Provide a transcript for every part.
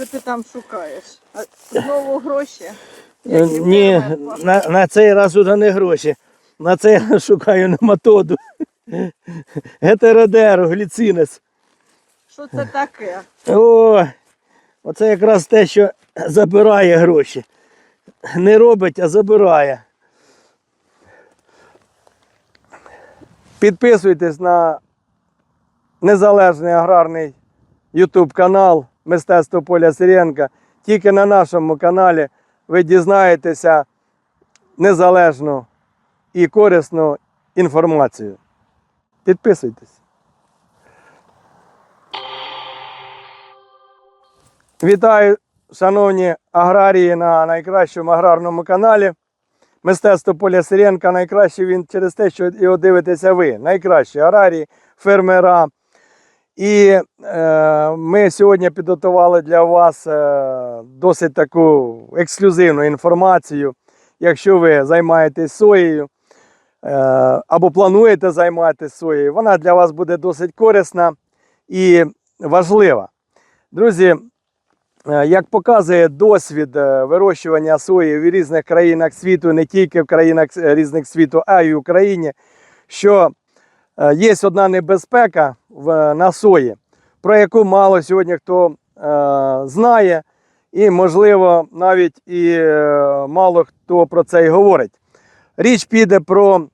Що ти там шукаєш? А Знову гроші? Е, Які Ні, на, на цей раз уже не гроші. На цей раз шукаю нематоду. Гетеродеру, гліцинес. Що це таке? О, оце якраз те, що забирає гроші. Не робить, а забирає. Підписуйтесь на незалежний аграрний YouTube канал Мистецтво Поля Сиренка. Тільки на нашому каналі ви дізнаєтеся незалежну і корисну інформацію. Підписуйтесь. Вітаю, шановні аграрії на найкращому аграрному каналі. Мистецтво Поля Сиренка найкраще він через те, що його дивитеся ви. Найкращі аграрії, фермера. І е, ми сьогодні підготували для вас е, досить таку ексклюзивну інформацію. Якщо ви займаєтесь соєю е, або плануєте займатися соєю, вона для вас буде досить корисна і важлива. Друзі, Е, Як показує досвід е, вирощування сої в різних країнах світу, не тільки в країнах е, різних світу, а й в Україні, що є одна небезпека на сої, про яку мало сьогодні хто е, знає, і, можливо, навіть і е, мало хто про це й говорить. Річ піде про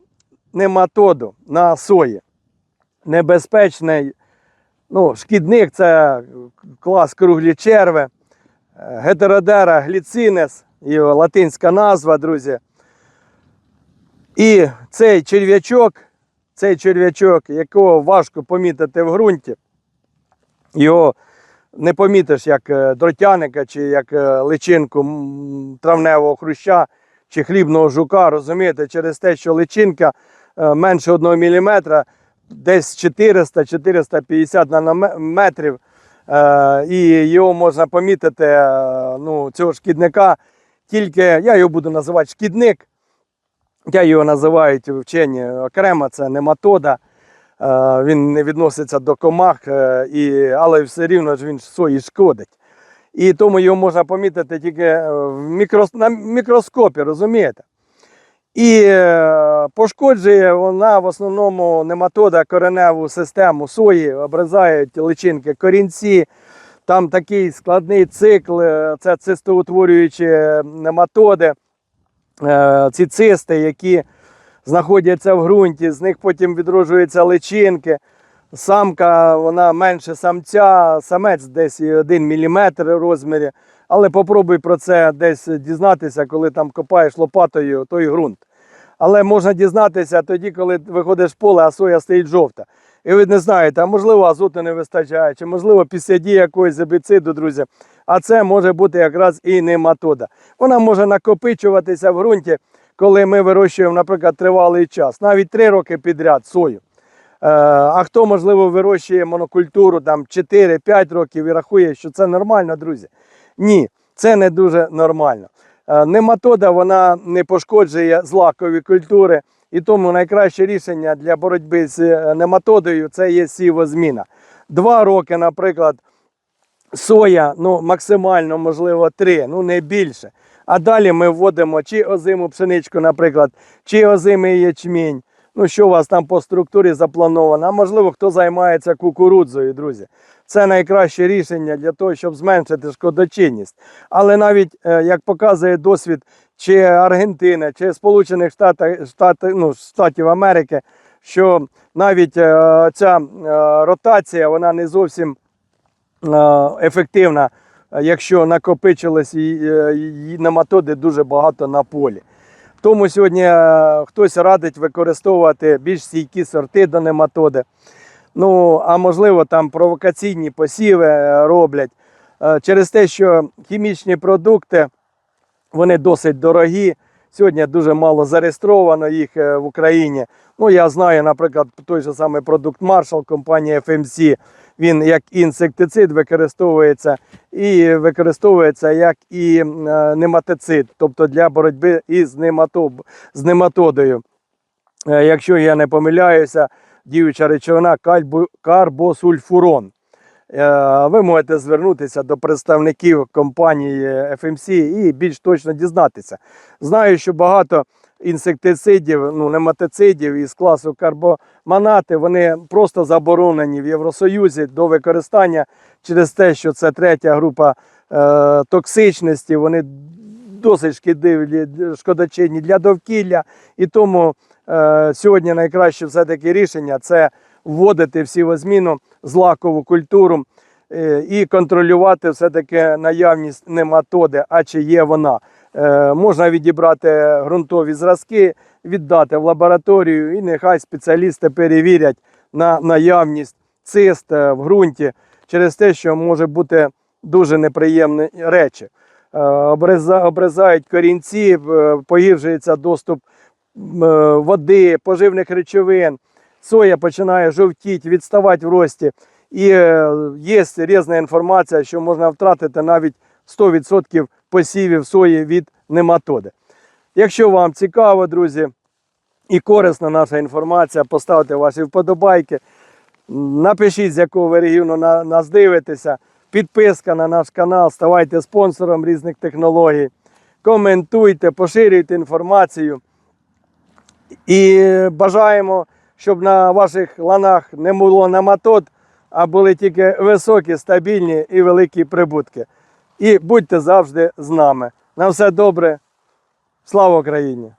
нематоду на сої. Небезпечний ну, шкідник це клас круглі черви. Гетеродера гліцинес, його латинська назва, друзі. І цей черв'ячок, цей черв'ячок, якого важко помітити в ґрунті, його не помітиш як е, дротяника, чи як е, личинку травневого хруща, чи хлібного жука, розумієте, через те, що личинка е, менше 1 мм, десь 400-450 нанометрів, і його можна помітити, ну, цього шкідника. Тільки я його буду називати шкідник. Я його називають вчені окремо, це нематода. Е, Він не відноситься до комах, е, але все рівно ж він сої шкодить. І тому його можна помітити тільки е, в мікрос, на мікроскопі, розумієте? І пошкоджує вона в основному нематода кореневу систему сої, обрізають личинки корінці. Там такий складний цикл, це цистоутворюючі нематоди, ці цисти, які знаходяться в ґрунті, з них потім відроджуються личинки. Самка вона менше самця, самець десь 1 мм розмірі. Але попробуй про це десь дізнатися, коли там копаєш лопатою той ґрунт. Але можна дізнатися тоді, коли виходиш в поле, а соя стоїть жовта. І ви не знаєте, а можливо азоту не вистачає, чи можливо після дії якоїсь гербіциду, друзі. А це може бути якраз і нематода. Вона може накопичуватися в ґрунті, коли ми вирощуємо, наприклад, тривалий час, навіть 3 роки підряд сою. Е, А хто, можливо, вирощує монокультуру там 4-5 років і рахує, що це нормально, друзі. Ні, це не дуже нормально. Е, Нематода вона не пошкоджує злакові культури, і тому найкраще рішення для боротьби з е, нематодою це є сівозміна. Два роки, наприклад, соя, ну максимально, можливо, три, ну не більше. А далі ми вводимо чи озиму пшеничку, наприклад, чи озимий ячмінь. Ну, що у вас там по структурі заплановано? А можливо, хто займається кукурудзою, друзі. Це найкраще рішення для того, щоб зменшити шкодочинність. Але навіть е, як показує досвід чи Аргентини, чи Сполучених Штатів, Штатів, ну, Штатів Америки, що навіть е, ця е, ротація вона не зовсім е, ефективна, якщо накопичилось і нематоди дуже багато на полі. Тому сьогодні хтось радить використовувати більш стійкі сорти до нематоди. Ну, а можливо, там провокаційні посіви роблять через те, що хімічні продукти вони досить дорогі. Сьогодні дуже мало зареєстровано їх е, в Україні. Ну, я знаю, наприклад, той же самий продукт Marshall, компанія FMC, він як інсектицид використовується і використовується як і е, нематицид, тобто для боротьби із з нематодою. Е, Якщо я не помиляюся, діюча речовина карбосульфурон. Е, ви можете звернутися до представників компанії FMC і більш точно дізнатися. Знаю, що багато інсектицидів, ну нематицидів із класу карбоманати, вони просто заборонені в Євросоюзі до використання через те, що це третя група е, токсичності, вони досить шкідливі, шкодочинні для довкілля. І тому е, сьогодні найкраще все-таки рішення це вводити в сівозміну злакову культуру е, і контролювати все-таки наявність нематоди, а чи є вона. Е, можна відібрати ґрунтові зразки, віддати в лабораторію, і нехай спеціалісти перевірять на наявність цист е, в ґрунті через те, що може бути дуже неприємні речі. Обреза- обрізають корінці, погіршується доступ води, поживних речовин. Соя починає жовтіти, відставати в рості. І е, є різна інформація, що можна втратити навіть 100% посівів сої від нематоди. Якщо вам цікаво, друзі, і корисна наша інформація, поставте ваші вподобайки. Напишіть, з якого ви регіону нас дивитеся. Підписка на наш канал, ставайте спонсором різних технологій. Коментуйте, поширюйте інформацію. І бажаємо, щоб на ваших ланах не було нематод, а були тільки високі, стабільні і великі прибутки. І будьте завжди з нами. На все добре. Слава Україні!